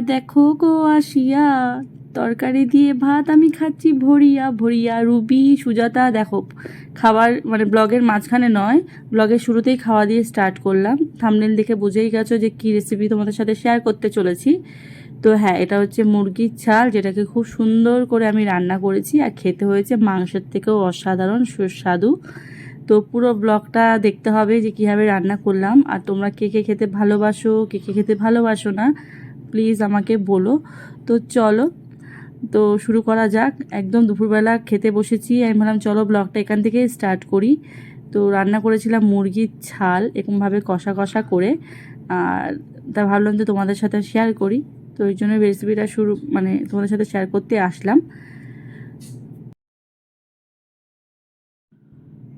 দেখো গো আসিয়া। তরকারি দিয়ে ভাত আমি খাচ্ছি ভরিয়া ভরিয়া। রুবি, সুজাতা, দেখো, খাবার মানে ব্লগের মাঝখানে নয়, ব্লগের শুরুতেই খাওয়া দিয়ে স্টার্ট করলাম। থামনেল দেখে বুঝেই গেছো যে কী রেসিপি তোমাদের সাথে শেয়ার করতে চলেছি। তো হ্যাঁ এটা হচ্ছে মুরগির ছাল, যেটাকে খুব সুন্দর করে আমি রান্না করেছি আর খেতে হয়েছে মাংসের থেকেও অসাধারণ সুস্বাদু। তো পুরো ব্লগটা দেখতে হবে যে কীভাবে রান্না করলাম। আর তোমরা কে কে খেতে ভালোবাসো, কে কে খেতে ভালোবাসো না প্লিজ আমাকে বলো। তো চলো, তো শুরু করা যাক। একদম দুপুরবেলা খেতে বসেছি। আমি ভাবলাম, চলো ব্লগটা এখান থেকে স্টার্ট করি। তো রান্না করেছিলাম মুরগির ছাল, এরকমভাবে কষা কষা করে। আর তা ভাবলাম যে তোমাদের সাথে শেয়ার করি। তো ওই জন্য রেসিপিটা শুরু মানে তোমাদের সাথে শেয়ার করতে আসলাম।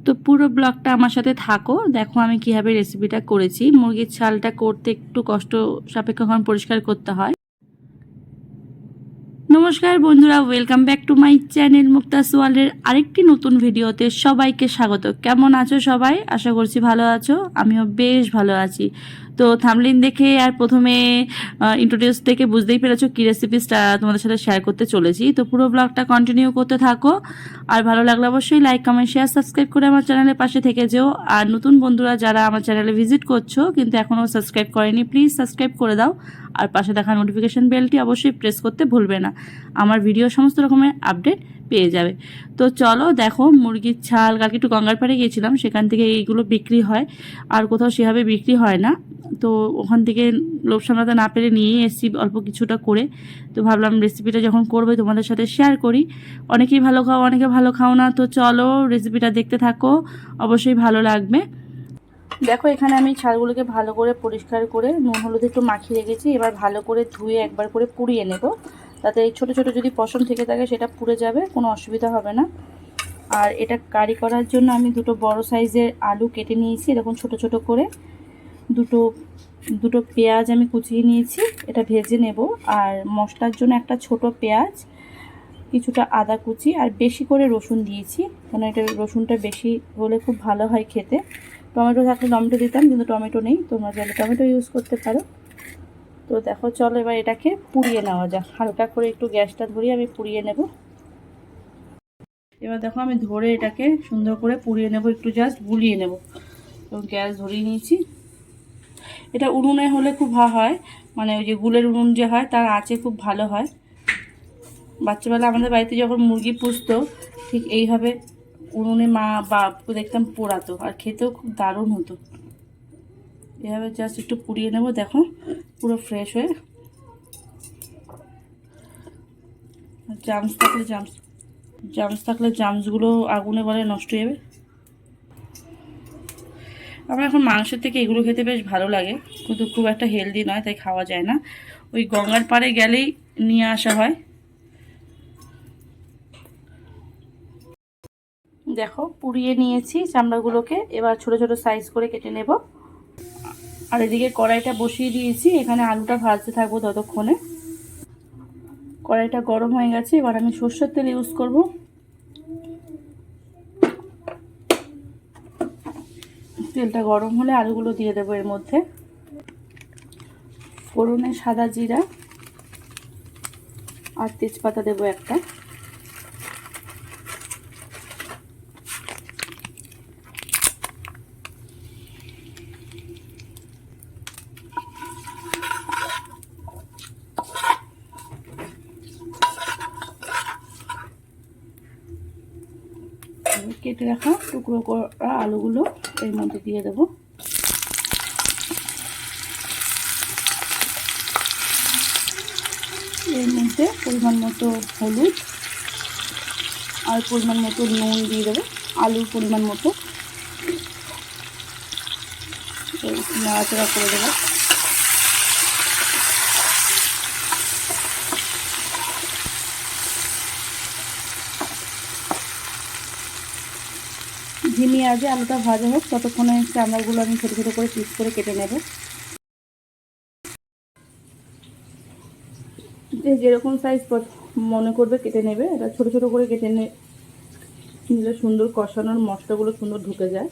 তো পুরো ব্লগটা আমার সাথে থাকো। দেখো আমি কীভাবে রেসিপিটা করেছি। মুরগির ছালটা করতে একটু কষ্ট সাপেক্ষ পরিষ্কার করতে হয়। নমস্কার বন্ধুরা welcome back to my channel Mukta সোয়ালের আরেকটি নতুন ভিডিওতে সবাইকে স্বাগত। কেমন আছো সবাই? আশা করছি ভালো আছো। আমিও বেশ ভালো আছি। তো থামলিন দেখে আর প্রথমে ইন্ট্রোডিউস থেকে বুঝতেই পেরেছ কী রেসিপিসটা তোমাদের সাথে শেয়ার করতে চলেছি। তো পুরো ব্লগটা কন্টিনিউ করতে থাকো। আর ভালো লাগলে অবশ্যই লাইক কমেন্ট শেয়ার সাবস্ক্রাইব করে আমার চ্যানেলের পাশে থেকে যেও। আর নতুন বন্ধুরা যারা আমার চ্যানেলে ভিজিট করছ, কিন্তু এখনও সাবস্ক্রাইব করেনি প্লিজ সাবস্ক্রাইব করে দাও। আর পাশে দেখা নোটিফিকেশান বেলটি অবশ্যই প্রেস করতে ভুলবে না। আমার ভিডিও সমস্ত রকমের আপডেট পেয়ে যাবে। তো চলো দেখো, মুরগির ছাল, কালকে একটু গঙ্গার পাড়ে গিয়েছিলাম, সেখান থেকে এইগুলো বিক্রি হয়। আর কোথাও সেভাবে বিক্রি হয় না। তো ওখান থেকে লোভ সামলাতে না পেরে নিয়ে এসেছি অল্প কিছুটা করে। তো ভাবলাম রেসিপিটা যখন করবে, তোমাদের সাথে শেয়ার করি। অনেকেই ভালো খাও, অনেকে ভালো খাও না। তো চলো রেসিপিটা দেখতে থাকো, অবশ্যই ভালো লাগবে। দেখো, এখানে আমি ছালগুলোকে ভালো করে পরিষ্কার করে নুন, হলুদ একটু মাখিয়ে রেখেছি। এবার ভালো করে ধুয়ে একবার করে পুড়িয়ে নেব। তাতে এই ছোটো ছোটো যদি পশম থেকে থাকে, সেটা পুড়ে যাবে, কোনো অসুবিধা হবে না। আর এটা কারি করার জন্য আমি দুটো বড় সাইজের আলু কেটে নিয়েছি, এরকম ছোট ছোট করে। দুটো দুটো পেঁয়াজ আমি কুচিয়ে নিয়েছি, এটা ভেজে নেব। আর মশলার জন্য একটা ছোট পেঁয়াজ, কিছুটা আদা কুচি আর বেশি করে রসুন দিয়েছি কারণ এটা রসুনটা বেশি হলে খুব ভালো হয় খেতে। টমেটো থাকলে টমেটো দিতাম, কিন্তু টমেটো নেই, তোমরা চাইলে টমেটো ইউজ করতে পারো। তো দেখো, চলো এবার এটাকে পুড়িয়ে নেওয়া যাক। হালকা করে একটু গ্যাসটা ধরিয়ে আমি পুড়িয়ে নেব। এবার দেখো, আমি ধরে এটাকে সুন্দর করে পুড়িয়ে নেব, একটু জাস্ট গুলিয়ে নেব। এবং গ্যাস ধরিয়ে নিয়েছি। এটা উনুনে হলে খুব হয়। মানে ওই যে গুলের উনুন যে হয়, তার আঁচে খুব ভালো হয়। বাচ্চাবেলা আমাদের বাড়িতে যখন মুরগি পুষতো, ঠিক এইভাবে উনুনে মা বাপকে দেখতাম পোড়াতো, আর খেতেও খুব দারুণ হতো। এভাবে জাস্ট একটু পুড়িয়ে নেব, দেখো, পুরো ফ্রেশ হয়ে। জামস থাকলে জামস জামস থাকলে জামসগুলো আগুনে বলে নষ্ট হয়ে যাবে। আমার এখন মাংসের থেকে এগুলো খেতে বেশ ভালো লাগে। কিন্তু খুব একটা হেলদি নয়, তাই খাওয়া যায় না। ওই গঙ্গার পাড়ে গেলেই নিয়ে আসা হয়। দেখো, পুড়িয়ে নিয়েছি চামড়াগুলোকে। এবার ছোট ছোট সাইজ করে কেটে নেব। আর এদিকে কড়াইটা বসিয়ে দিয়েছি। এখানে আলুটা ভাজতে থাকব ততক্ষণে। কড়াইটা গরম হয়ে গেছে। এবার আমি সর্ষের তেল ইউজ করব। তেলটা গরম হলে আলুগুলো দিয়ে দেবো এর মধ্যে। ফোড়নে সাদা জিরা আর তেজপাতা দেবো একটা। কেটে রাখা টুকরো করা আলুগুলো। এর মধ্যে দিয়ে দেবো। এর মধ্যে পরিমাণ মতো হলুদ আর পরিমাণ মতো নুন দিয়ে দেবো, আলুর পরিমাণ মতো। নাড়াচাড়া করে দেবো। ঝিমিয়ে আগে আলুটা ভাজা হোক, ততক্ষণে চামড়াগুলো আমি ছোটো ছোটো করে পিস করে কেটে নেব। যে যেরকম সাইজ মনে করবে কেটে নেবে, এটা ছোটো ছোটো করে কেটে নিলে সুন্দর কষানোর মশলাগুলো সুন্দর ঢুকে যায়।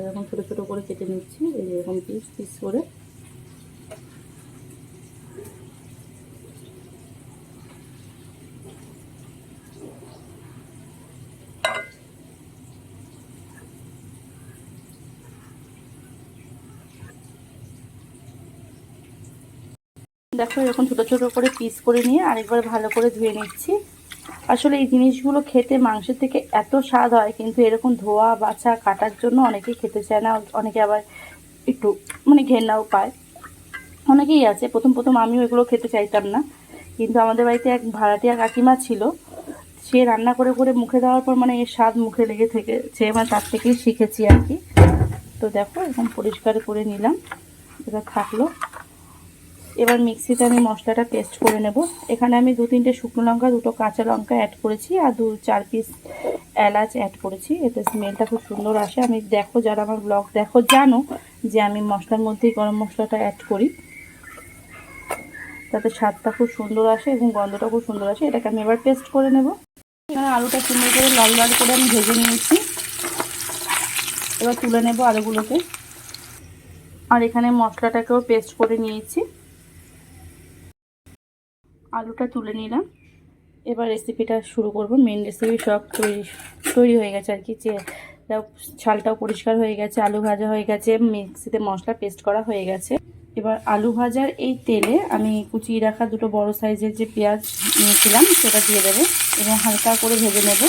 এরকম ছোটো ছোটো করে কেটে নিচ্ছি, এই এরকম পিস পিস করে। দেখো, এরকম ছোটো ছোটো করে পিস করে নিয়ে আরেকবার ভালো করে ধুয়ে নিচ্ছি। আসলে এই জিনিসগুলো খেতে মাংসের থেকে এত স্বাদ হয়, কিন্তু এরকম ধোয়া, বাছা, কাটার জন্য অনেকেই খেতে চায় না, অনেকে আবার একটু মানে ঘেন্নাও পায়। অনেকেই আছে, প্রথম প্রথম আমিও এগুলো খেতে চাইতাম না, কিন্তু আমাদের বাড়িতে এক ভাড়াটিয়া কাকিমা ছিল। সে রান্না করে করে মুখে দেওয়ার পর মানে এর স্বাদ মুখে লেগে থেকে, সে মানে তার থেকেই শিখেছি আর কি। তো দেখো এখন পরিষ্কার করে নিলাম, এটা থাকল। এবার মিক্সিতে আমি মশলাটা পেস্ট করে নেব। এখানে আমি দু তিনটে শুকনো লঙ্কা, দুটো কাঁচা লঙ্কা অ্যাড করেছি আর দু চার পিস এলাচ অ্যাড করেছি। এতে স্মেলটা খুব সুন্দর আসে। আমি দেখো, যারা আমার ব্লগ দেখো, জানো যে আমি মশলার মধ্যেই গরম মশলাটা অ্যাড করি। তাতে স্বাদটা খুব সুন্দর আসে এবং গন্ধটা খুব সুন্দর আসে। এটাকে আমি এবার পেস্ট করে নেব। এখানে আলুটা সুন্দর করে লাল লাল করে আমি ভেজে নিয়েছি। এবার তুলে নেব আলুগুলোকে। আর এখানে মশলাটাকেও পেস্ট করে নিয়েছি। আলুটা তুলে নিলাম। এবার রেসিপিটা শুরু করব। মেন রেসিপি সব তৈরি তৈরি হয়ে গেছে আর কি। যে ছালটাও পরিষ্কার হয়ে গেছে, আলু ভাজা হয়ে গেছে, মিক্সিতে মশলা পেস্ট করা হয়ে গেছে। এবার আলু ভাজার এই তেলে আমি কুচিয়ে রাখা দুটো বড় সাইজের যে পেঁয়াজ নিয়েছিলাম, সেটা দিয়ে দেবো এবং হালকা করে ভেজে নেব।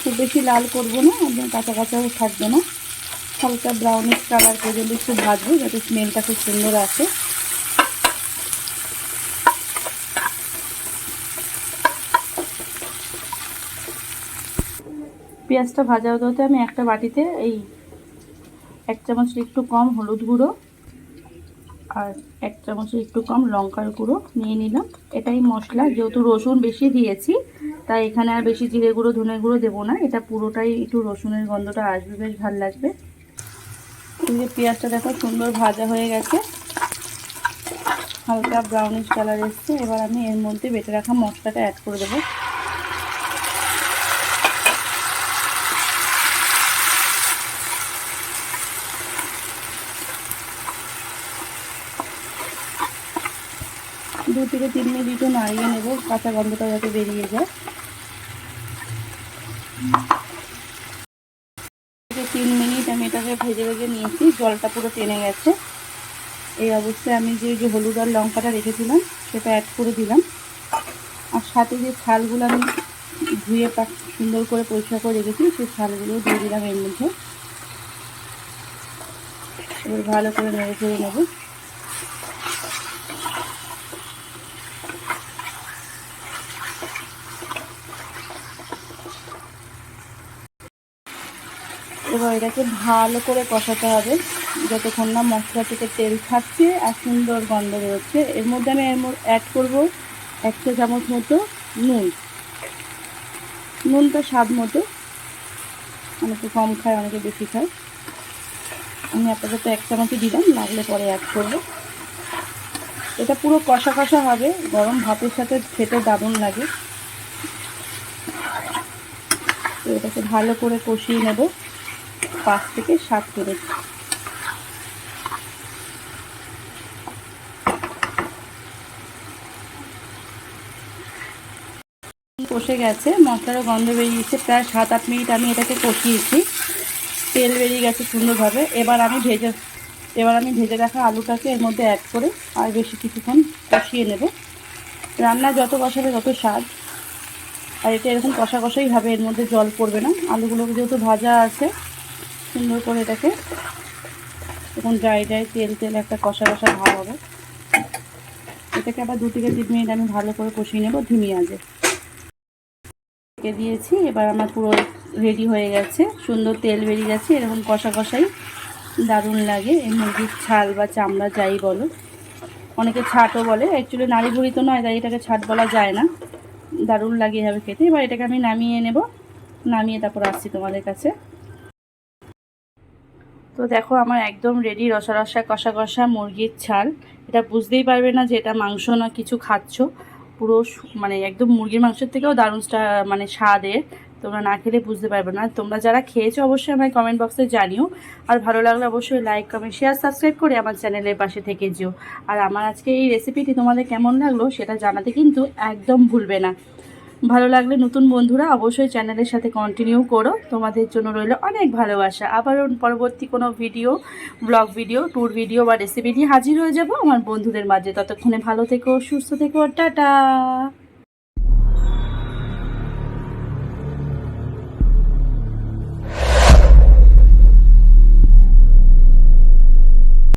খুব বেশি লাল করব না, একদম কাঁচা কাঁচাও থাকবে না। হালকা ব্রাউনিশ কালার পর্যন্ত একটু ভাজবো, যাতে স্মেলটা খুব সুন্দর আসে। পেঁয়াজটা ভাজা হতে হতে আমি একটা বাটিতে এই এক চামচের একটু কম হলুদ গুঁড়ো আর এক চামচের একটু কম লঙ্কার গুঁড়ো নিয়ে নিলাম। এটাই মশলা, যেহেতু রসুন বেশি দিয়েছি, তাই এখানে আর বেশি জিরে গুঁড়ো, ধনে গুঁড়ো দেবো না। এটা পুরোটাই একটু রসুনের গন্ধটা আসবে, বেশ ভালো লাগবে। এই যে পেঁয়াজটা দেখো সুন্দর ভাজা হয়ে গেছে। হালকা ব্রাউনিশ কালার এসছে। এবার আমি এর মধ্যে বেটে রাখা মশলাটা অ্যাড করে দেবো। দু থেকে তিন মিনিটও নাড়িয়ে নেব, কাঁচা গন্ধটা যাতে বেরিয়ে যায়। তিন মিনিট আমি এটাকে ভেজে ভেজে নিয়েছি, জলটা পুরো টেনে গেছে। এই অবস্থায় আমি যে যে হলুদ আর লঙ্কাটা রেখেছিলাম, সেটা অ্যাড করে দিলাম। আর সাথে যে ছালগুলো আমি ধুয়ে পাক সুন্দর করে পরিষ্কার করে রেখেছি, সেই ছালগুলো দিয়ে দিলাম এর মধ্যে। এবার ভালো করে নেড়ে ফেড়ে নেব। এবার এটাকে ভালো করে কষাতে হবে। যতক্ষণ না মশলা থেকে তেল ছাড়ছে আর সুন্দর গন্ধ বেরোচ্ছে। এর মধ্যে আমি এর অ্যাড করব একশো চামচ মতো নুন। নুনটা স্বাদ মতো অনেকে কম খায়, অনেকে বেশি খায়। আমি আপাতত এক চামচই দিলাম, লাগলে পরে অ্যাড করব। এটা পুরো কষা কষা হবে, গরম ভাতের সাথে খেতে দারুণ লাগে। তো এটাকে ভালো করে কষিয়ে নেব। পাঁচ থেকে সাত মিনিট। কষে গেছে, মশলারও গন্ধ বেরিয়েছে, প্রায় সাত আট মিনিট আমি এটাকে কষিয়েছি। তেল বেরিয়ে গেছে সুন্দরভাবে। এবার আমি ভেজে, এবার আমি ভেজে রাখা আলুটাকে এর মধ্যে অ্যাড করে আর বেশি কিছুক্ষণ কষিয়ে নেব। রান্না যত কষাবে তত স্বাদ। আর এটা এরকম কষা কষাই হবে, এর মধ্যে জল পড়বে না। আলুগুলোকে যেহেতু ভাজা আছে সুন্দর করে এটাকে এখন ড্রাই ড্রাই তেল তেল একটা কষা কষা ভাব হবে। এটাকে আবার দু থেকে তিন মিনিট আমি ভালো করে কষিয়ে নেব ধিমি আজে দিয়েছি, এবার আমার পুরো রেডি হয়ে গেছে। সুন্দর তেল বেরিয়ে গেছে, এরকম কষা কষাই দারুণ লাগে। এই মুরগির ছাল বা চামড়া যাই বলো। অনেকে ছাটও বলে অ্যাকচুয়ালি নাড়ি ভুড়ি তো নয়, তাই এটাকে ছাট বলা যায় না। দারুণ লাগে এভাবে খেতে। এবার এটাকে আমি নামিয়ে নেব। নামিয়ে তারপর আসছি তোমাদের কাছে। তো দেখো, আমার একদম রেডি রসা রসা কষা কষা মুরগির ছাল। এটা বুঝতেই পারবে না যে এটা মাংস না কিছু খাচ্ছ। পুরো মানে একদম মুরগির মাংসের থেকেও দারুণ মানে স্বাদের। তোমরা না খেলে বুঝতে পারবে না। তোমরা যারা খেয়েছো অবশ্যই আমায় কমেন্ট বক্সে জানিও। আর ভালো লাগলে অবশ্যই লাইক কমেন্ট শেয়ার সাবস্ক্রাইব করে আমার চ্যানেলের পাশে থেকে যেও। আর আমার আজকে এই রেসিপিটি তোমাদের কেমন লাগল সেটা জানাতে কিন্তু একদম ভুলবে না। ভালো লাগলে নতুন বন্ধুরা অবশ্যই চ্যানেলের সাথে কন্টিনিউ করো। তোমাদের জন্য রইল অনেক ভালোবাসা। আবারও পরবর্তী কোনো video blog video tour video বা রেসিপি নিয়ে হাজির হয়ে যাব। আমার বন্ধুদের মাঝে। ততক্ষণে ভালো থেকো, সুস্থ থেকো, টাটা!